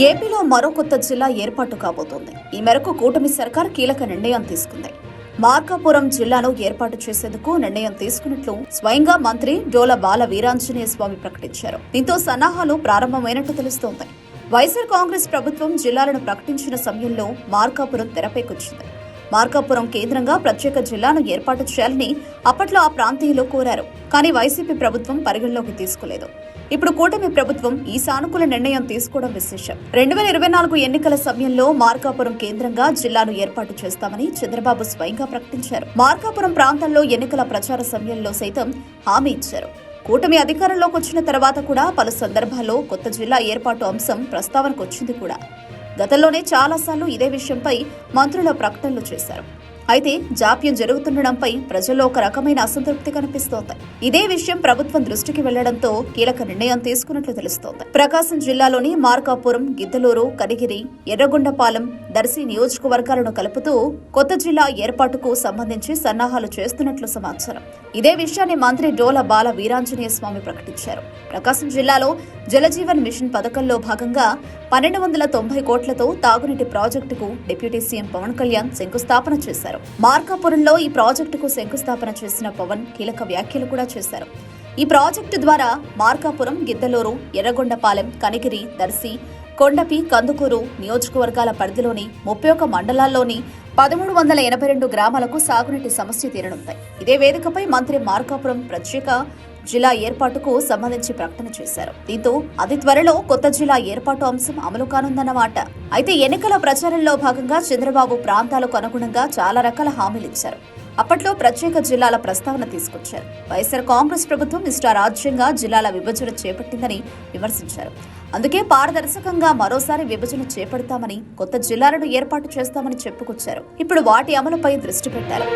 ఏపీలో మరో కొత్త జిల్లా ఏర్పాటు కాబోతోంది. ఈ మేరకు కూటమి సర్కార్ కీలక నిర్ణయం తీసుకుంది. మార్కాపురం జిల్లాను ఏర్పాటు చేసేందుకు నిర్ణయం తీసుకున్నట్లు స్వయంగా మంత్రి డోల బాల వీరాంజనేయ స్వామి ప్రకటించారు. దీంతో సన్నాహాలు ప్రారంభమైనట్టు తెలుస్తోంది. వైఎస్ఆర్ కాంగ్రెస్ ప్రభుత్వం జిల్లాలను ప్రకటించిన సమయంలో మార్కాపురం తెరపైకొచ్చింది. మార్కాపురం కేంద్రంగా ప్రత్యేక జిల్లాను ఏర్పాటు చేయాలని అప్పట్లో ఆ ప్రాంతీయులు కోరారు. కానీ వైసీపీ ప్రభుత్వం పరిగణలోకి తీసుకోలేదు. ఇప్పుడు కూటమి ప్రభుత్వం ఈ సానుకూల నిర్ణయం తీసుకోవడం విశేషం. రెండు వేల ఇరవై నాలుగు ఎన్నికల సమయంలో మార్కాపురం కేంద్రంగా జిల్లాను ఏర్పాటు చేస్తామని చంద్రబాబు స్వయంగా ప్రకటించారు. మార్కాపురం ప్రాంతంలో ఎన్నికల ప్రచార సమయంలో సైతం హామీ ఇచ్చారు. కూటమి అధికారంలోకి వచ్చిన తర్వాత కూడా పలు సందర్భాల్లో కొత్త జిల్లా ఏర్పాటు అంశం ప్రస్తావనకు వచ్చింది కూడా. గతంలోనే చాలాసార్లు ఇదే విషయంపై మంత్రుల ప్రకటనలు చేశారు. అయితే జాప్యం జరుగుతుండడంపై ప్రజల్లో ఒక రకమైన అసంతృప్తి కనిపిస్తోంది. ఇదే విషయం ప్రభుత్వం దృష్టికి వెళ్ళడంతో కీలక నిర్ణయం తీసుకున్నట్లు తెలుస్తోంది. ప్రకాశం జిల్లాలోని మార్కాపురం గిద్దలూరు కనిగిరి ఎర్రగొండపాలెం దర్శి నియోజకవర్గాలను కలుపుతూ కొత్త జిల్లా ఏర్పాటుకు సంబంధించి సన్నాహాలు చేస్తున్నట్లు సమాచారం. ఇదే విషయాన్ని మంత్రి డోల బాల వీరాంజనేయ స్వామి ప్రకటించారు. ప్రకాశం జిల్లాలో జలజీవన్ మిషన్ పథకంలో భాగంగా పన్నెండు వందల తొంభై కోట్లతో తాగునీటి ప్రాజెక్టుకు డిప్యూటీ సీఎం పవన్ కళ్యాణ్ శంకుస్థాపన చేశారు. మార్కాపురంలో ఈ ప్రాజెక్టుకు శంకుస్థాపన చేసిన పవన్ కీలక వ్యాఖ్యలు కూడా చేశారు. ఈ ప్రాజెక్టు ద్వారా మార్కాపురం గిద్దలూరు ఎర్రగొండపాలెం కనిగిరి దర్శి కొండపి కందుకూరు నియోజకవర్గాల పరిధిలోని ముప్పై ఒక్క మండలాల్లోని పదమూడు వందల ఎనభై రెండు గ్రామాలకు సాగునీటి సమస్య తీరనుంది. ఇదే వేదికపై మంత్రి మార్కాపురం ప్రత్యేక జిల్లా ఏర్పాటుకు సంబంధించి ప్రకటన చేశారు. దీంతో అతి త్వరలో కొత్త జిల్లా ఏర్పాటు అంశం అమలు కానుందన్నమాట. అయితే ఎన్నికల ప్రచారంలో భాగంగా చంద్రబాబు ప్రాంతాలకు అనుగుణంగా చాలా రకాల హామీలు ఇచ్చారు. అప్పట్లో ప్రత్యేక జిల్లాల ప్రస్తావన తీసుకొచ్చారు. వైఎస్ఆర్ కాంగ్రెస్ ప్రభుత్వం ఇష్టారాజ్యంగా జిల్లాల విభజన చేపట్టిందని విమర్శించారు. అందుకే పారదర్శకంగా మరోసారి విభజన చేపడతామని కొత్త జిల్లాలను ఏర్పాటు చేస్తామని చెప్పుకొచ్చారు. ఇప్పుడు వాటి అమలుపై దృష్టి పెట్టారు